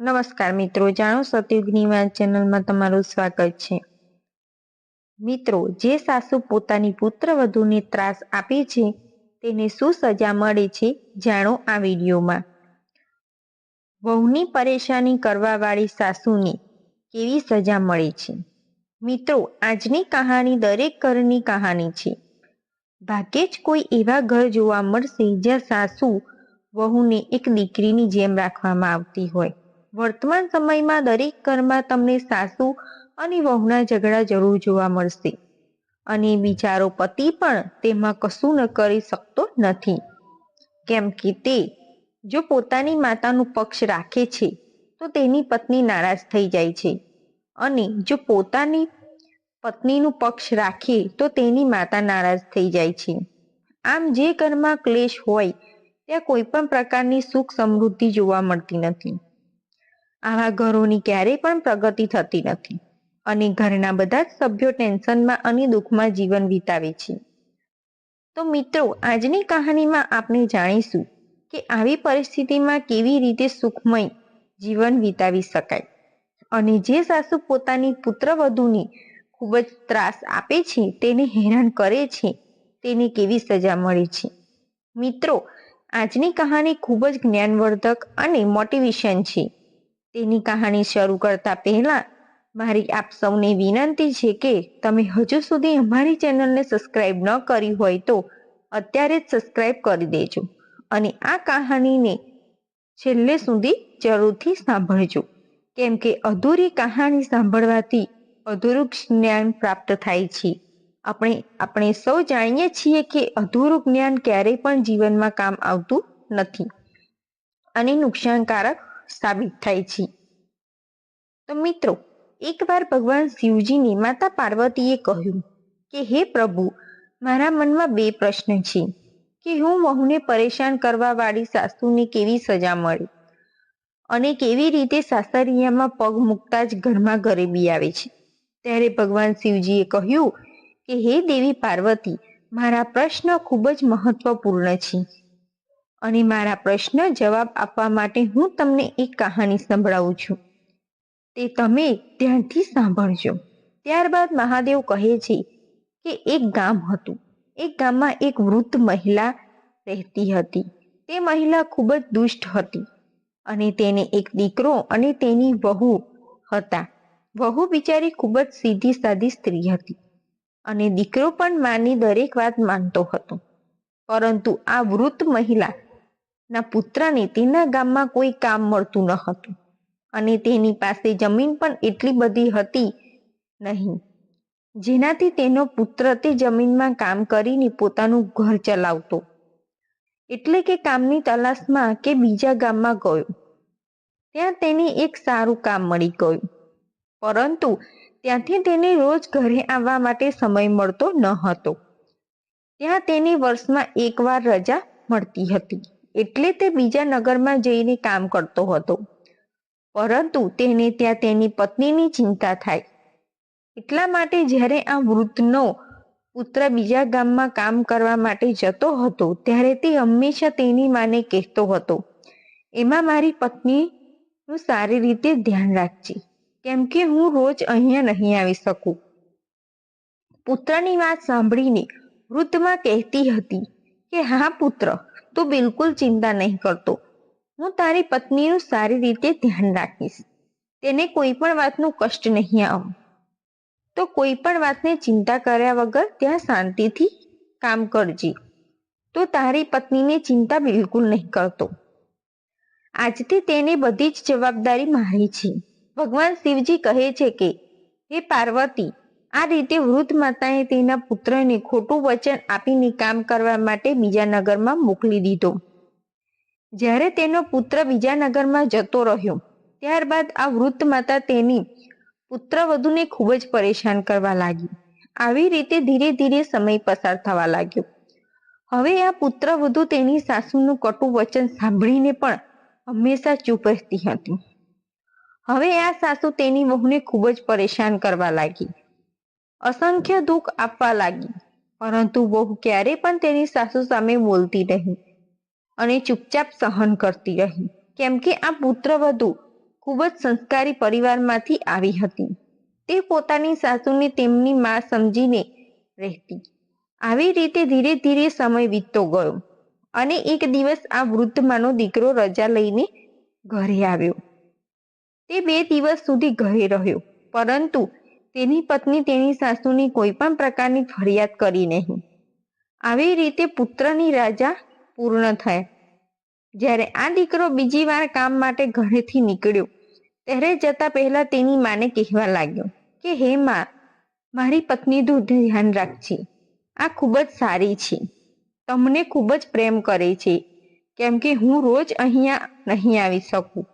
નમસ્કાર મિત્રો, જાણો સતયુગની વાત ચેનલમાં તમારું સ્વાગત છે. મિત્રો, જે સાસુ પોતાની પુત્રવધૂને ત્રાસ આપે છે, તેને શું સજા મળે છે, જાણો આ વિડીયોમાં. વહુની પરેશાની કરવાવાળી સાસુને કેવી સજા મળે છે? મિત્રો, આજની કહાની દરેક ઘરની કહાની છે. ભાગ્યે જ કોઈ એવા ઘર જોવા મળશે જ્યાં સાસુ વહુને એક દીકરીની જેમ રાખવામાં આવતી હોય. વર્તમાન સમયમાં દરેક ઘરમાં તમને સાસુ અને વહુના ઝઘડા જરૂર જોવા મળશે. અને બિચારો પતિ પણ તેમાં કશું ન કરી શકતો નથી. કેમ કે તે જો પોતાની માતાનું પક્ષ રાખે છે, તો તેની પત્ની નારાજ થઈ જાય છે. અને જો પોતાની પત્નીનું પક્ષ રાખે, તો તેની માતા નારાજ થઈ જાય છે. આમ જે ઘરમાં ક્લેશ હોય, ત્યાં કોઈ પણ પ્રકારની સુખ સમૃદ્ધિ જોવા મળતી નથી. આવા ઘરોની ક્યારેય પણ પ્રગતિ થતી નથી. અને ઘરના બધા જ સભ્યો ટેન્શનમાં અને દુઃખમાં જીવન વિતાવે છે. તો મિત્રો, આજની કહાનીમાં આપણે જાણીશું કે આવી પરિસ્થિતિમાં કેવી રીતે સુખમય જીવન વિતાવી શકાય. અને જે સાસુ પોતાની પુત્રવધૂની ખૂબ જ ત્રાસ આપે છે, તેને હેરાન કરે છે, તેને કેવી સજા મળે છે. મિત્રો, આજની કહાની ખૂબ જ જ્ઞાનવર્ધક અને મોટિવેશન છે. તેની કહાણી શરૂ કરતા પહેલા મારી આપ સૌને વિનંતી છે કે તમે હજુ સુધી અમારી ચેનલને સબસ્ક્રાઇબ ન કરી હોય તો અત્યારે જ સબસ્ક્રાઇબ કરી દેજો અને આ કહાનીને છેલ્લે સુધી જરૂરથી સાંભળજો. કેમ કે અધૂરી કહાની સાંભળવાથી અધૂરું જ્ઞાન પ્રાપ્ત થાય છે. આપણે આપણે સૌ જાણીએ છીએ કે અધૂરું જ્ઞાન ક્યારેય પણ જીવનમાં કામ આવતું નથી. અને નુકસાનકારક સાબિત થાય છે. તો મિત્રો, એકવાર ભગવાન શિવજીને માતા પાર્વતીએ કહ્યું કે, હે પ્રભુ, મારા મનમાં બે પ્રશ્ન છે, કે હું વહુને પરેશાન કરવા વાળી સાસુને કેવી સજા મળે? અને કેવી રીતે સાસરિયામાં પગ મૂકતા જ ઘરમાં ગરીબી આવે છે? ત્યારે ભગવાન શિવજીએ કહ્યું કે, હે દેવી પાર્વતી, મારા પ્રશ્ન ખૂબ જ મહત્વપૂર્ણ છે. અને મારા પ્રશ્ન જવાબ આપવા માટે હું તમને એક કહાની સંભળાવું છું. તે તમે ધ્યાનથી સાંભળજો. ત્યારબાદ મહાદેવ કહે છે કે એક ગામ હતું. એક ગામમાં એક વૃદ્ધ મહિલા રહેતી હતી. તે મહિલા ખૂબ જ દુષ્ટ હતી અને તેને એક દીકરો અને તેની વહુ હતા. વહુ બિચારી ખૂબ જ સીધી સાદી સ્ત્રી હતી અને દીકરો પણ માની દરેક વાત માનતો હતો. પરંતુ આ વૃદ્ધ મહિલા ના પુત્રને તેના ગામમાં કોઈ કામ મળતું ન હતું. અને તેની પાસે જમીન પણ એટલી બધી હતી નહીં. જેનાથી તેનો પુત્ર તે જમીનમાં કામ કરીને પોતાનું ઘર ચલાવતો. એટલે કે કામની તલાશમાં કે બીજા ગામમાં ગયો. ત્યાં તેને એક સારું કામ મળી ગયું. પરંતુ ત્યાંથી તેને રોજ ઘરે આવવા માટે સમય મળતો ન હતો. ત્યાં તેને વર્ષમાં એકવાર રજા મળતી હતી. એટલે તે બીજા નગરમાં જઈને કામ કરતો હતો. પરંતુ તેને ત્યાં તેની પત્નીની ચિંતા થાય. એટલા માટે જ્યારે આ વૃદ્ધનો પુત્ર બીજા ગામમાં કામ કરવા માટે જતો હતો, ત્યારે તે હંમેશા તેની માને કહેતો હતો, એમાં મારી પત્નીનું સારી રીતે ધ્યાન રાખજે, કેમ કે હું રોજ અહીંયા નહીં આવી શકું. પુત્રની વાત સાંભળીને વૃદ્ધમાં કહેતી હતી કે, હા, પુત્ર તું બિલકુલ ચિંતા નહીં કરતો. હું તારી પત્નીનું સારી રીતે ધ્યાન રાખીશ. તેને કોઈ પણ વાતનું કષ્ટ નહીં આવ. તો કોઈ પણ વાતને ચિંતા કર્યા વગર ત્યાં શાંતિથી કામ કરજે. તો તારી પત્નીને ચિંતા બિલકુલ નહીં કરતો. આજથી તેને બધી જ જવાબદારી મારી છે. ભગવાન શિવજી કહે છે કે, હે પાર્વતી આ રીતે વૃદ્ધ માતાએ તેના પુત્રને ખોટું વચન આપીને કામ કરવા માટે બીજા નગરમાં મોકલી દીધો. જ્યારે તેનો પુત્ર બીજા નગરમાં જતો રહ્યો, ત્યારબાદ આ વૃદ્ધ માતા તેની પુત્રવધુને ખૂબ જ પરેશાન કરવા લાગી. આવી રીતે ધીરે ધીરે સમય પસાર થવા લાગ્યો. હવે આ પુત્રવધુ તેની સાસુનું કટુ વચન સાંભળીને પણ હંમેશા ચૂપ રહેતી હતી. હવે આ સાસુ તેની વહુને ખૂબ જ પરેશાન કરવા લાગી. અસંખ્ય દુઃખ આપવા લાગી, પરંતુ વહુ ક્યારે પણ તેની સાસુ સામે બોલતી રહી અને ચૂપચાપ સહન કરતી રહી, કેમ કે આ પુત્રવધુ ખૂબ જ સંસ્કારી પરિવારમાંથી આવી હતી. તે પોતાની સાસુને તેમની માં સમજીને રહેતી. આવી રીતે ધીરે ધીરે સમય વીતતો ગયો અને એક દિવસ આ વૃદ્ધ માનો દીકરો રજા લઈને ઘરે આવ્યો. તે બે દિવસ સુધી ઘરે રહ્યો, પરંતુ તેની પત્ની તેની સાસુની કોઈ પણ પ્રકારની ફરિયાદ કરી નહીં. આવી રીતે પુત્રની રાજા પૂર્ણ થયા. જ્યારે આ દીકરો બીજી વાર કામ માટે ઘરેથી નીકળ્યો, ત્યારે જતા પહેલા તેની માને કહેવા લાગ્યો કે, હે માં, મારી પત્ની તું ધ્યાન રાખજે. આ ખૂબ જ સારી છે. તમને ખૂબ જ પ્રેમ કરે છે. કેમ કે હું રોજ અહીંયા નહીં આવી શકું.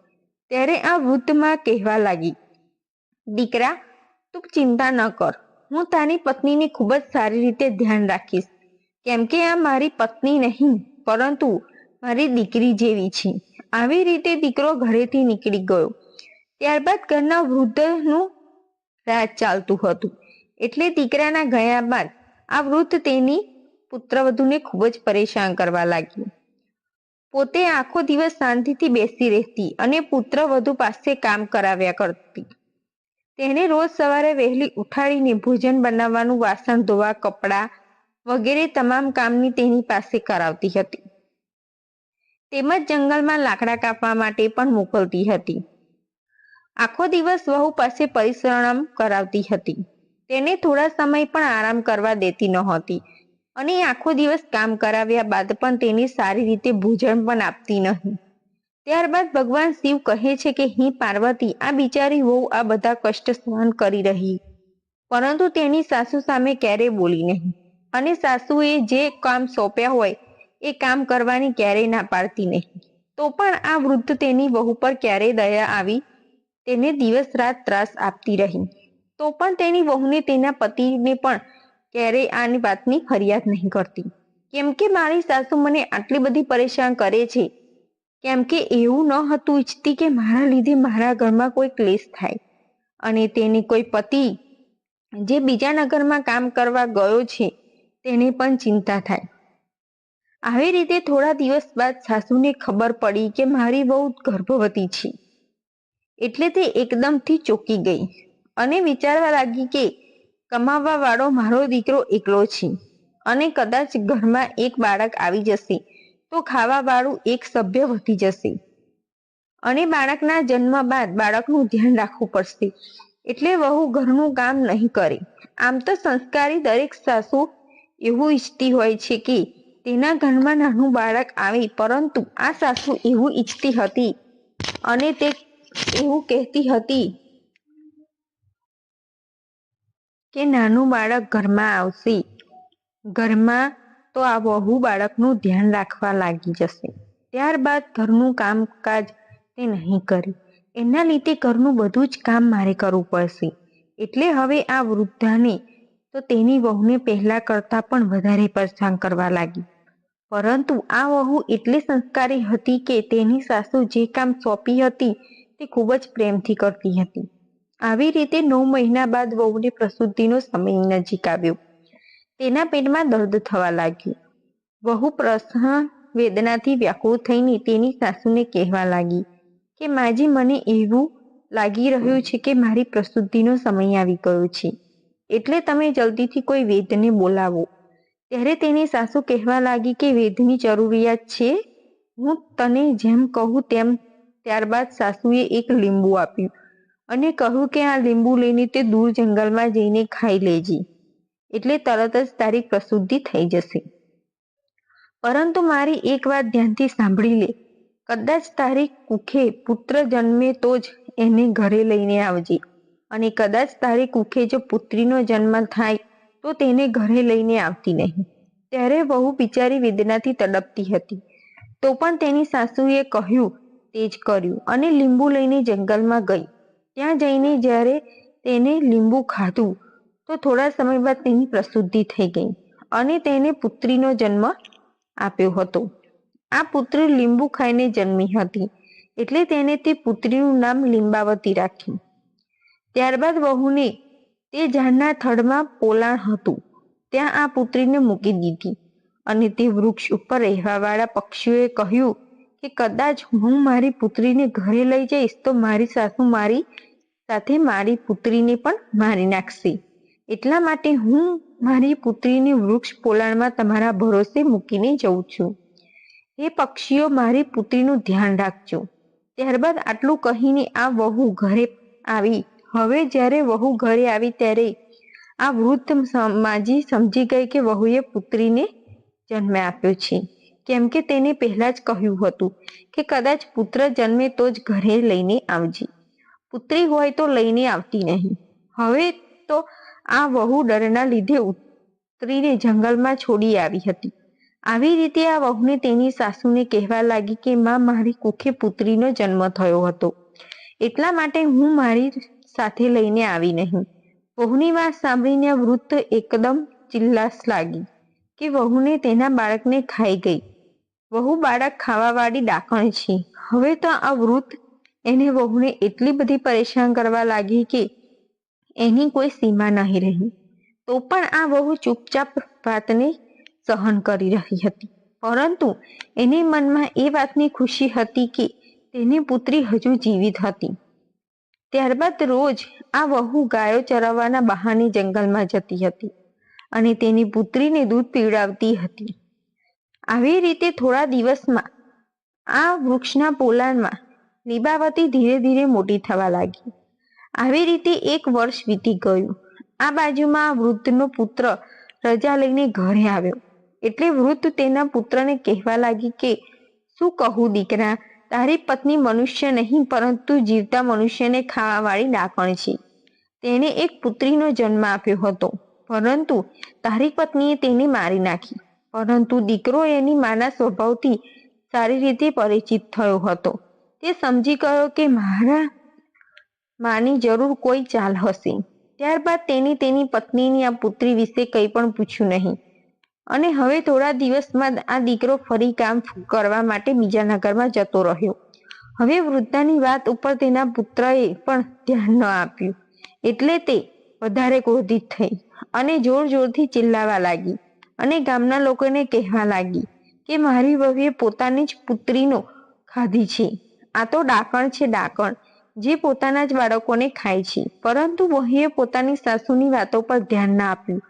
ત્યારે આ વૃદ્ધમાં કહેવા લાગી, દીકરા તું ચિંતા ન કર. હું તારી પત્નીને ખૂબ જ સારી રીતે ધ્યાન રાખીશ. કેમ કે આ મારી પત્ની નહીં, પરંતુ મારી દીકરી જેવી છે. આવી રીતે દીકરો ઘરેથી નીકળી ગયો. ત્યારબાદ ઘરના વૃદ્ધનું રાજ ચાલતું હતું. એટલે દીકરાના ગયા બાદ આ વૃદ્ધ તેની પુત્રવધુને ખૂબ જ પરેશાન કરવા લાગ્યું. પોતે આખો દિવસ શાંતિથી બેસી રહેતી અને પુત્રવધુ પાસે કામ કરાવ્યા કરતી. તેને રોજ સવારે વહેલી ઉઠાડીને ભોજન બનાવવાનું વાસણ, ધોવા, કપડાં વગેરે તમામ કામની તેની પાસે કરાવતી હતી. તેમજ જંગલમાં લાકડા કાપવા માટે પણ મોકલતી હતી. આખો દિવસ વહુ પાસે પરિશ્રમ કરાવતી હતી. તેને થોડા સમય પણ આરામ કરવા દેતી નહોતી અને આખો દિવસ કામ કરાવ્યા બાદ પણ તેને સારી રીતે ભોજન પણ આપતી નહીં. ત્યારબાદ ભગવાન શિવ કહે છે કે, હી પાર્વતી, આ બિચારી વહુ આ બધા કષ્ટ સહન કરી રહી. પરંતુ તેની સાસુ સામે ક્યારેય બોલી નહીં. અને સાસુએ જે કામ સોંપ્યા હોય, એ કામ કરવાની ક્યારેય ના પાડતી નહીં. તો પણ આ વૃદ્ધ તેની વહુ પર ક્યારેય દયા આવી? તેને દિવસ રાત ત્રાસ આપતી રહી. તો પણ તેની વહુને તેના પતિને પણ ક્યારેય આની વાતની ફરિયાદ નહીં કરતી. કેમ કે મારી સાસુ મને આટલી બધી પરેશાન કરે છે કેમ કે એવું ન હતું ઈચ્છતી કે મારા લીધે મારા ઘરમાં કોઈ ક્લેશ થાય અને તેની કોઈ પતિ જે બીજા નગરમાં કામ કરવા ગયો છે, તેને પણ ચિંતા થાય. આવી રીતે થોડા દિવસ બાદ સાસુને ખબર પડી કે મારી બહુ ગર્ભવતી છે. એટલે તે એકદમથી ચોકી ગઈ અને વિચારવા લાગી કે કમાવા વાળો મારો દીકરો એકલો છે અને કદાચ ઘરમાં એક બાળક આવી જશે તો ખાવા વાળું એક સભ્ય વધી જશે. અને બાળકના જન્મ બાદ બાળકનું ધ્યાન રાખવું પડશે. એટલે વહુ ઘરનું કામ નહીં કરે. આમ તો સંસ્કારી દરેક સાસુ એવું ઈચ્છતી હોય છે કે તેના ઘરમાં નાનું બાળક આવે, પરંતુ આ સાસુ એવું ઈચ્છતી હતી અને તે એવું કહેતી હતી કે નાનું બાળક ઘરમાં આવશે. ઘરમાં તો આ વહુ બાળકનું ધ્યાન રાખવા લાગી જશે. ત્યારબાદ ઘરનું કામકાજ તે નહીં કરી. એના લીધે ઘરનું બધું જ કામ મારે કરવું પડશે. એટલે હવે આ વૃદ્ધાને તો તેની વહુને પહેલા કરતા પણ વધારે પરેશાન કરવા લાગી. પરંતુ આ વહુ એટલી સંસ્કારી હતી કે તેની સાસુ જે કામ સોંપી હતી તે ખૂબ જ પ્રેમથી કરતી હતી. આવી રીતે નવ મહિના બાદ વહુને પ્રસુદ્ધિનો સમય નજીક આવ્યો. તેના પેટમાં દર્દ થવા લાગ્યું. વહુ પ્રસન્ન વેદનાથી વ્યાકુળ થઈને તેની સાસુને કહેવા લાગી કે, માજી, મને એવું લાગી રહ્યું છે કે મારી પ્રસુદ્ધિનો સમય આવી ગયો છે. એટલે તમે જલ્દીથી કોઈ વેદને બોલાવો. ત્યારે તેની સાસુ કહેવા લાગી કે, વેદની જરૂરિયાત છે? હું તને જેમ કહું તેમ ત્યારબાદ સાસુએ એક લીંબુ આપ્યું અને કહ્યું કે, આ લીંબુ લઈને તે દૂર જંગલમાં જઈને ખાઈ લેજે. એટલે તરત જ તારી પ્રસુદ્ધિ થઈ જશે. પરંતુ મારી એક વાત ધ્યાનથી સાંભળી લે. કદાચ તારી કુખે પુત્ર જન્મે તો જ એને ઘરે લઈને આવજે. અને કદાચ તારી કુખે જો પુત્રીનો જન્મ થાય તો તેને ઘરે લઈને આવતી નહીં. ત્યારે બહુ બિચારી વેદનાથી તડપતી હતી. તો પણ તેની સાસુએ કહ્યું, તે જ કર્યું. અને લીંબુ લઈને જંગલમાં ગઈ. ત્યાં જઈને જ્યારે તેને લીંબુ ખાધું તો થોડા સમય બાદ તેની પ્રસુદ્ધિ થઈ ગઈ અને તેને પુત્રીનો જન્મ આપ્યો હતો. આ પુત્રી લીંબુ ખાઈને જન્મી હતી એટલે તેને તે પુત્રીનું નામ લીંબાવતી રાખ્યું ત્યારબાદ વહુને તે ઝાડના થડમાં પોલાણ હતું. ત્યાં આ પુત્રીને મૂકી દીધી અને તે વૃક્ષ ઉપર રહેવાવાળા પક્ષીઓએ કહ્યું કે કદાચ હું મારી પુત્રીને ઘરે લઈ જઈશ તો મારી સાસુ મારી સાથે મારી પુત્રીને પણ મારી નાખશે. એટલા માટે હું મારી પુત્રીને વૃક્ષ પોલાણમાં તમારા ભરોસે મૂકીને જઉં છું. હે પક્ષીઓ, મારી પુત્રીનું ધ્યાન રાખજો. ત્યારબાદ આટલું કહીને આ વહુ ઘરે આવી. હવે જ્યારે વહુ ઘરે આવી ત્યારે આ વૃદ્ધ માજી સમજી ગઈ કે વહુએ પુત્રીને જન્મ આપ્યો છે. કેમ કે તેને પહેલા જ કહ્યું હતું કે કદાચ પુત્ર જન્મે તો જ ઘરે લઈને આવજે. પુત્રી હોય તો લઈને આવતી નહીં. હવે તો આ વહુ ડરના લીધે ઉતરીને જંગલમાં છોડી આવી હતી. આવી રીતે આ વહુને તેની સાસુને કહેવા લાગી કે, માં, મારી કુખે પુત્રીનો જન્મ થયો હતો. એટલા માટે હું મારી સાથે લઈને આવી નહીં. વહુની વાત સાંભળીને વૃદ્ધ એકદમ ચિલ્લાસ લાગી કે, વહુને તેના બાળકને ખાઈ ગઈ. વહુ બાળક ખાવાવાળી ડાકણ છે. હવે તો આ વૃદ્ધ એને વહુને એટલી બધી પરેશાન કરવા લાગી કે એની કોઈ સીમા નહીં રહી. તો પણ આ વહુ ચૂપચાપ વાતને સહન કરી રહી હતી. પરંતુ એને મનમાં એ વાતની ખુશી હતી કે તેની પુત્રી હજુ જીવિત હતી. ત્યારબાદ રોજ આ વહુ ગાયો ચરાવવાના બહાને જંગલમાં જતી હતી અને તેની પુત્રીને દૂધ પીવડાવતી હતી. આવી રીતે થોડા દિવસમાં આ વૃક્ષના પોલાણમાં લીબાવતી ધીરે ધીરે મોટી થવા લાગી. આવી રીતે એક વર્ષ વીતી ગયું. આ બાજુમાં વૃદ્ધનો પુત્ર રજા લઈને ઘરે આવ્યો. એટલે વૃદ્ધ તેના પુત્રને કહેવા લાગી કે, શું કહું દીકરા, તારી પત્ની મનુષ્ય નહીં, પરંતુ જીવતા મનુષ્યને ખાવાવાળી ડાકણ છે. તેણે એક પુત્રીનો જન્મ આપ્યો હતો. પરંતુ તારી પત્નીએ તેને મારી નાખી. પરંતુ દીકરો એની માના સ્વભાવથી સારી રીતે પરિચિત થયો હતો. તે સમજી ગયો કે, મારા માની જરૂર કોઈ ચાલ હશે. ત્યારબાદ તેની તેની પત્નીની આ પુત્રી વિશે કંઈ પણ પૂછ્યું નહીં. અને હવે થોડા દિવસમાં આ દીકરો ફરી કામ કરવા માટે બીજા નગરમાં જતો રહ્યો. હવે વૃદ્ધાની વાત ઉપર તેના પુત્રએ પણ ધ્યાન ન આપ્યું. એટલે તે વધારે ક્રોધિત થઈ અને જોર જોરથી ચિલ્લાવા લાગી અને ગામના લોકોને કહેવા લાગી કે મારી વહુએ પોતાની જ પુત્રીનો ખાધી છે. આ તો ડાકણ છે ડાકણ. જે પોતાના જ બાળકોને ખાય છે. પરંતુ વહીએ પોતાની સાસુની વાતો પર ધ્યાન ના આપ્યું.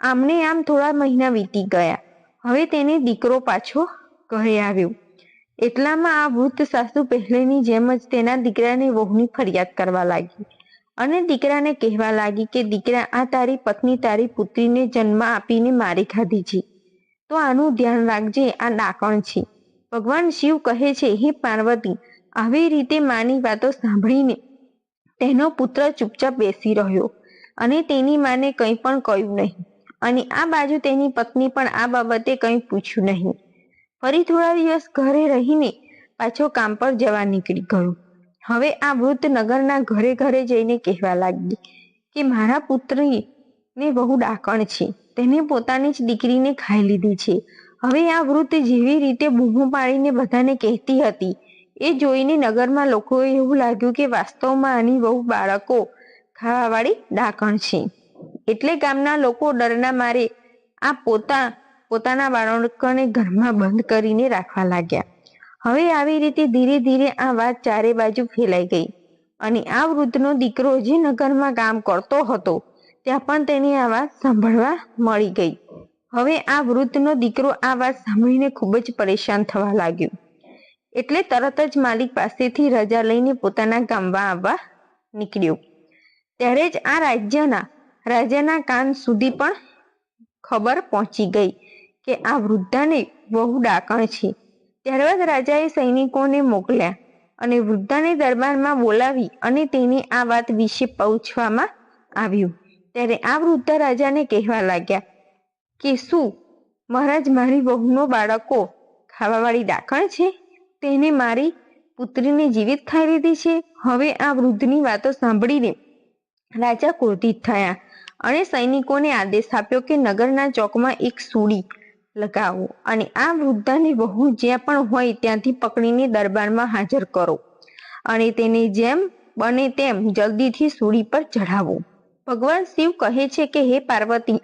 આમને આમ થોડા મહિના વીતી ગયા. હવે તેને દીકરો પાછો ઘરે આવ્યો. એટલામાં આ વૃદ્ધ સાસુ પહેલેની જેમ જ તેના દીકરાને વહુની ફરિયાદ કરવા લાગી. અને દીકરાને કહેવા લાગી કે, દીકરા, આ તારી પત્ની તારી પુત્રીને જન્મ આપીને મારી ખાધી છે. તો આનું ધ્યાન રાખજે, આ ડાકણ છે. ભગવાન શિવ કહે છે, હે પાર્વતી આવી રીતે માની વાતો સાંભળીને તેનો પુત્ર ચૂપચાપ બેસી રહ્યો અને તેની માને કંઈ પણ કહ્યું નહીં. અને આ બાજુ તેની પત્ની પણ આ બાબતે કંઈ પૂછ્યું નહીં. ફરી થોડા દિવસ ઘરે રહીને પાછો કામ પર જવા નીકળી ગયો. હવે આ વૃદ્ધ નગરના ઘરે ઘરે જઈને કહેવા લાગી કે મારા પુત્રી ને બહુ ડાકણ છે. તેને પોતાની જ દીકરીને ખાઈ લીધી છે. હવે આ વૃદ્ધ જેવી રીતે બૂમો પાડીને બધાને કહેતી હતી એ જોઈને નગરમાં લોકોએ એવું લાગ્યું કે વાસ્તવમાં આની બહુ બાળકો ખાવાવાળી ડાકણ છે. એટલે ગામના લોકો ડરના મારે આ પોતા, પોતાના બાળકોને ઘરમાં બંધ કરીને રાખવા લાગ્યા. હવે આવી રીતે ધીરે ધીરે આ વાત ચારે બાજુ ફેલાઈ ગઈ અને આ વૃદ્ધનો દીકરો જે નગરમાં કામ કરતો હતો, ત્યાં પણ તેની આ વાત સાંભળવા મળી ગઈ. હવે આ વૃદ્ધનો દીકરો આ વાત સાંભળીને ખૂબ જ પરેશાન થવા લાગ્યો. એટલે તરત જ માલિક પાસેથી રજા લઈને પોતાના ગામમાં આવવા નીકળ્યો. ત્યારે જ આ રાજ્યના રાજાના કાન સુધી પણ ખબર પહોંચી ગઈ કે આ વૃદ્ધાને બહુ ડાકણ છે. ત્યારબાદ રાજાએ સૈનિકોને મોકલ્યા અને વૃદ્ધાને દરબારમાં બોલાવી અને તેની આ વાત વિશે પૂછવામાં આવ્યું. ત્યારે આ વૃદ્ધા રાજાને કહેવા લાગ્યા કે, શું મહારાજ, મારી બહુનો બાળકો ખાવાવાળી ડાકણ છે? તેને મારી પુત્રીને જીવિત ખાઈ લીધી છે. હવે આ વૃદ્ધની વાતો સાંભળીને રાજા ક્રોધિત થયા અને સૈનિકોને આદેશ આપ્યો કે નગરના ચોકમાં એક સૂડી લગાવો અને આ વૃદ્ધાની બહુ જ્યાં પણ હોય ત્યાંથી પકડીને દરબારમાં હાજર કરો અને તેને જેમ બને તેમ જલ્દીથી સૂડી પર ચઢાવો. ભગવાન શિવ કહે છે કે, હે પાર્વતી,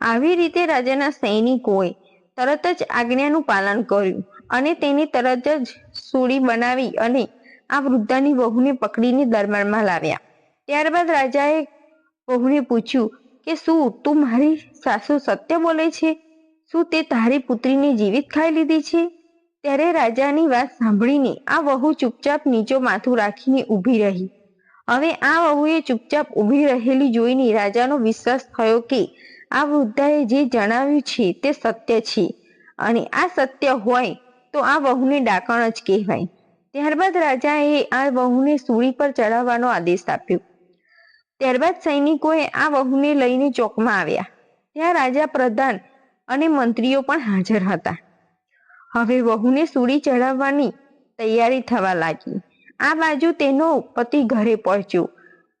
આવી રીતે રાજાના સૈનિકોએ તરત જ આજ્ઞાનું પાલન કર્યું. અને તેની તરત જ સૂળી બનાવી અને આ વૃદ્ધાની વહુને પકડીને દરબારમાં લાવ્યા. ત્યારબાદ રાજાએ વહુને પૂછ્યું કે, શું તું મારી સાસુ સત્ય બોલે છે? શું તે તારી પુત્રીને જીવિત ખાઈ લીધી છે? ત્યારે રાજાની વાત સાંભળીને આ વહુ ચૂપચાપ નીચો માથું રાખીને ઊભી રહી. હવે આ વહુએ ચૂપચાપ ઊભી રહેલી જોઈને રાજાનો વિશ્વાસ થયો કે, આ વૃદ્ધાએ જે જણાવ્યું છે તે સત્ય છે અને આ સત્ય હોય તો આ વહુને ડાકણ જ કહેવાય. ત્યારબાદ રાજાએ આ વહુને સૂળી પર ચડાવવાનો આદેશ આપ્યો. ત્યારબાદ સૈનિકોએ આ વહુને લઈને ચોકમાં આવ્યા. ત્યાં રાજા પ્રધાન અને મંત્રીઓ પણ હાજર હતા. હવે વહુને સૂળી ચઢાવવાની તૈયારી થવા લાગી. આ બાજુ તેનો પતિ ઘરે પહોંચ્યો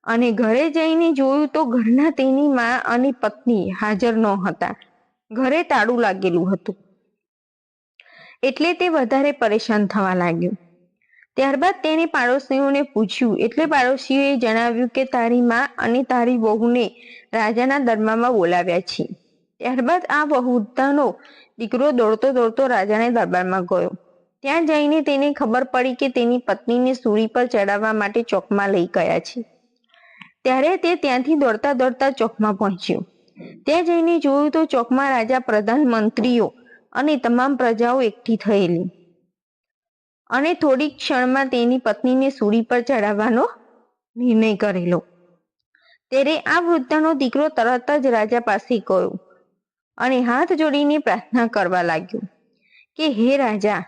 અને ઘરે જઈને જોયું તો ઘરના તેની મા અને પત્ની હાજર ન હતા ઘરે તાળું લાગેલું હતું. એટલે તે વધારે પરેશાન થવા લાગ્યો. ત્યારબાદ તેને પાડોશીઓને પૂછ્યું, એટલે પાડોશીઓએ જણાવ્યું કે તારી મા અને તારી વહુને રાજાના દરબારમાં બોલાવ્યા છે. ત્યારબાદ આ વહુધાનો દીકરો દોડતો દોડતો રાજાને દરબારમાં ગયો. ત્યાં જઈને તેને ખબર પડી કે તેની પત્નીને સૂરી પર ચડાવવા માટે ચોકમાં લઈ ગયા છે. ત્યારે તે ત્યાંથી દોડતા દોડતા ચોકમાં પહોંચ્યો. ત્યાં જઈને જોયું તો ચોકમાં રાજા પ્રધાન મંત્રીઓ અને તમામ પ્રજાઓ એકઠી થયેલી. અને થોડી ક્ષણમાં તેની પત્નીને સૂળી પર ચડાવવાનો નિર્ણય કરેલો. ત્યારે આ વૃદ્ધાનો દીકરો તરત જ રાજા પાસે ગયો અને હાથ જોડીને પ્રાર્થના કરવા લાગ્યો કે, હે રાજા,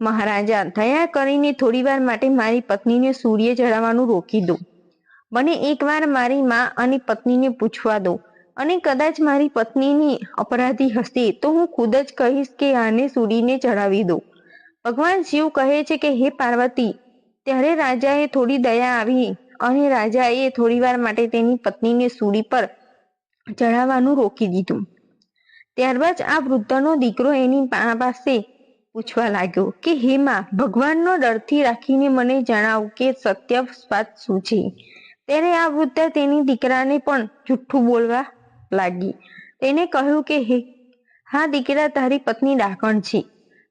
મહારાજા, દયા કરીને થોડી વાર માટે મારી પત્નીને સૂર્ય ચડાવવાનું રોકી દો. મને એકવાર મારી મા અને પત્નીને પૂછવા દો અને કદાચ મારી પત્નીની અપરાધી હશે તો હું ખુદ જ કહીશ કે આને સૂરીને ચડાવી દો. ભગવાન શિવ કહે છે કે, હે પાર્વતી, ત્યારે રાજાએ થોડી દયા આવી અને રાજાએ થોડીવાર માટે તેની પત્નીને સૂડી પર ચડાવવાનું રોકી દીધું. ત્યારબાદ આ વૃદ્ધનો દીકરો એની પાસે પૂછવા લાગ્યો કે, હે માં, ભગવાનનો ડરથી રાખીને મને જણાવ કે સત્ય વાત શું છે? ત્યારે આ વૃદ્ધા તેની દીકરાને પણ જુઠ્ઠું બોલવા લાગી. તેને કહ્યું કે, હે, હા દીકરા તારી પત્ની ડાકણ છે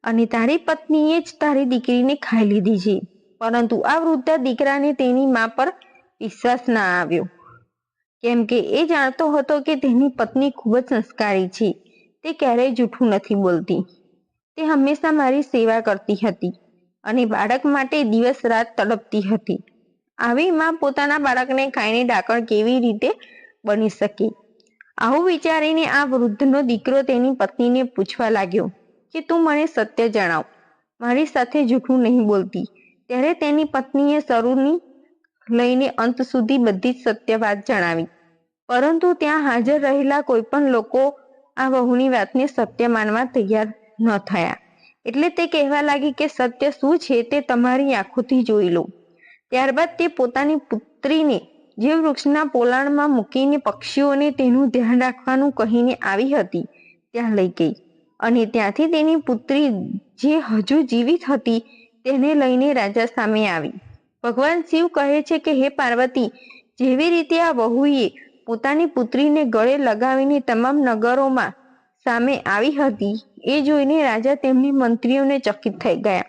અને તારી પત્નીએ જ તારી દીકરીને ખાઈ લીધી છે. પરંતુ આ વૃદ્ધા દીકરાને તેની મા પર વિશ્વાસ ના આવ્યો. કેમ કે એ જાણતો હતો કે તેની પત્ની ખૂબ જ સંસ્કારી છે. તે ક્યારેય જૂઠું નથી બોલતી. તે હંમેશા મારી સેવા કરતી હતી અને બાળક માટે દિવસ રાત તડપતી હતી. આવી માં પોતાના બાળકને ખાઈને ડાકણ કેવી રીતે બની શકે? આવું વિચારીને આ વૃદ્ધનો દીકરો તેની પત્નીને પૂછવા લાગ્યો કે તું મને સત્ય જણાવ. મારી સાથે જૂઠું નહીં બોલતી. ત્યારે તેની પત્નીએ શરૂની લઈને અંત સુધી બધી જ સત્ય વાત જણાવી. પરંતુ ત્યાં હાજર રહેલા કોઈ પણ લોકો આ વહુની વાતને સત્ય માનવા તૈયાર ન થયા. એટલે તે કહેવા લાગી કે સત્ય શું છે તે તમારી આંખોથી જોઈ લો. ત્યારબાદ તે પોતાની પુત્રીને જે વૃક્ષના પોલાણમાં મૂકીને પક્ષીઓને તેનું ધ્યાન રાખવાનું કહીને આવી હતી. ત્યાં લઈ ગઈ અને ત્યાંથી તેની પુત્રી જે હજુ જીવિત હતી તેને લઈને રાજા સામે આવી. ભગવાન શિવ કહે છે કે, હે પાર્વતી, જેવી રીતે આ વહુએ પોતાની પુત્રીને ગળે લગાવીને તમામ નગરોમાં સામે આવી હતી, એ જોઈને રાજા તેમની મંત્રીઓને ચકિત થઈ ગયા.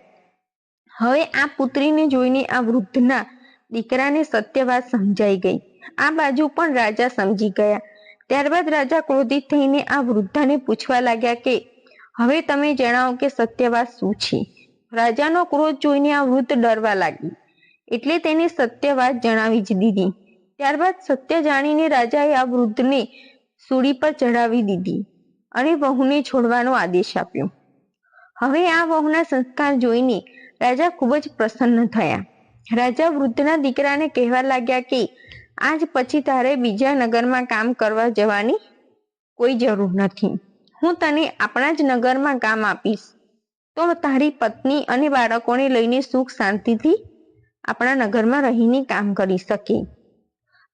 હવે આ પુત્રીને જોઈને આ વૃદ્ધના દીકરાને સત્ય વાત સમજાઈ ગઈ. આ બાજુ પણ રાજા સમજી ગયા. ત્યારબાદ રાજા ક્રોધિત થઈને આ વૃદ્ધાને પૂછવા લાગ્યા કે, હવે તમે જણાવો કે સત્ય વાત શું છે? રાજાનો ક્રોધ જોઈને આ વૃદ્ધ ડરવા લાગી. એટલે તેને સત્ય વાત જણાવી જ દીધી. ત્યારબાદ સત્ય જાણીને રાજાએ આ વૃદ્ધને સૂળી પર ચઢાવી દીધી અને વહુને છોડવાનો આદેશ આપ્યો. હવે આ વહુના સંસ્કાર જોઈને રાજા ખૂબ જ પ્રસન્ન થયા. રાજા વૃદ્ધના દીકરાને કહેવા લાગ્યા કે, આજ પછી તારે બીજા નગરમાં કામ કરવા જવાની કોઈ જરૂર નથી. હું તને આપણા જ નગરમાં કામ આપીશ. તો તારી પત્ની અને બાળકોને લઈને સુખ શાંતિથી આપણા નગરમાં રહીને કામ કરી શકે.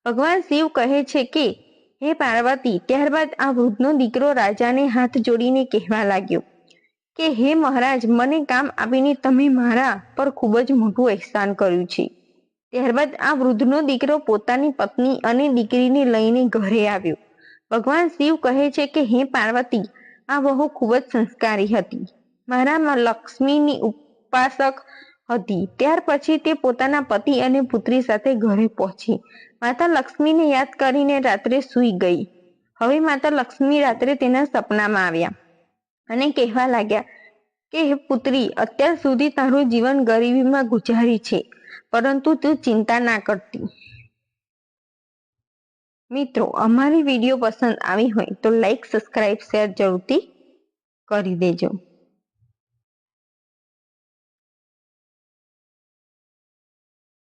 ભગવાન શિવ કહે છે કે, હે પાર્વતી, ત્યારબાદ આ વૃદ્ધનો દીકરો રાજાને હાથ જોડીને કહેવા લાગ્યો. કે હે મહારાજ, મને કામ આપીને તમે મારા પર ખૂબ જ મોટું અહેસાન કર્યું છે. ત્યારબાદ આ વૃદ્ધનો દીકરો પોતાની પત્ની અને દીકરીને લઈને ઘરે આવ્યો. ભગવાન શિવ કહે છે કે, હે પાર્વતી, આ વહુ ખૂબ જ સંસ્કારી હતી. મારામાં લક્ષ્મીની ઉપાસક હતી. ત્યાર પછી તે પોતાના પતિ અને પુત્રી સાથે ઘરે પહોંચી. માતા લક્ષ્મીને યાદ કરીને રાત્રે સૂઈ ગઈ. હવે માતા લક્ષ્મી રાત્રે તેના સપનામાં આવ્યા. અને કહેવા લાગ્યા કે પુત્રી, અત્યાર સુધી તારું જીવન ગરીબીમાં ગુજારી છે, પરંતુ તું ચિંતા ના કરતી. મિત્રો, અમારી વીડિયો પસંદ આવી હોય તો લાઈક સબસ્ક્રાઈબ શેર જરૂરથી કરી દેજો.